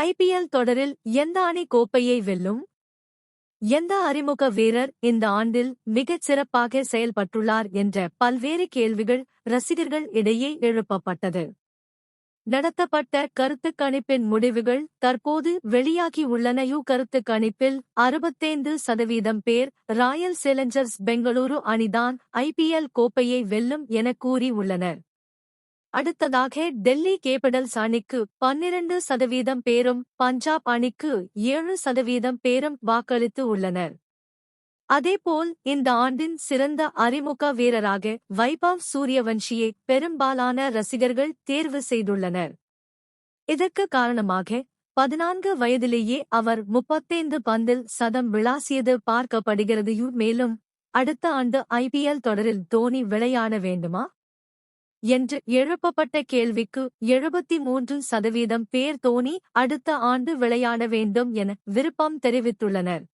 IPL தொடரில் எந்த அணி கோப்பையை வெல்லும்? எந்த அறிமுக வீரர் இந்த ஆண்டில் மிகச் சிறப்பாக செயல்பட்டுள்ளார் என்ற பல்வேறு கேள்விகள் ரசிகர்கள் இடையே எழுப்பப்பட்டது. நடத்தப்பட்ட கருத்துக் கணிப்பின் முடிவுகள் தற்போது வெளியாகியுள்ளன யூ கருத்துக் கணிப்பில் அறுபத்தைந்து சதவீதம் பேர் ராயல் சேலஞ்சர்ஸ் பெங்களூரு அணிதான் ஐபிஎல் கோப்பையை வெல்லும் என கூறியுள்ளனர் அடுத்ததாக டெல்லி கேபிடல்ஸ் அணிக்கு பன்னிரண்டு சதவீதம் பேரும் பஞ்சாப் அணிக்கு ஏழு சதவீதம் பேரும் வாக்களித்து உள்ளனர். அதேபோல் இந்த ஆண்டின் சிறந்த அறிமுக வீரராக வைபவ் சூரியவன்ஷியை பெரும்பாலான ரசிகர்கள் தேர்வு செய்துள்ளனர். இதற்கு காரணமாக பதினான்கு வயதிலேயே அவர் முப்பத்தைந்து பந்தில் சதம் விளாசியது பார்க்கப்படுகிறது மேலும் அடுத்த ஆண்டு ஐபிஎல் தொடரில் தோனி விளையாட வேண்டுமா? என்று எழுப்பப்பட்ட கேள்விக்கு எழுபத்தி மூன்று சதவீதம் பேர் தோனி அடுத்த ஆண்டு விளையாட வேண்டும் என விருப்பம் தெரிவித்துள்ளனர்.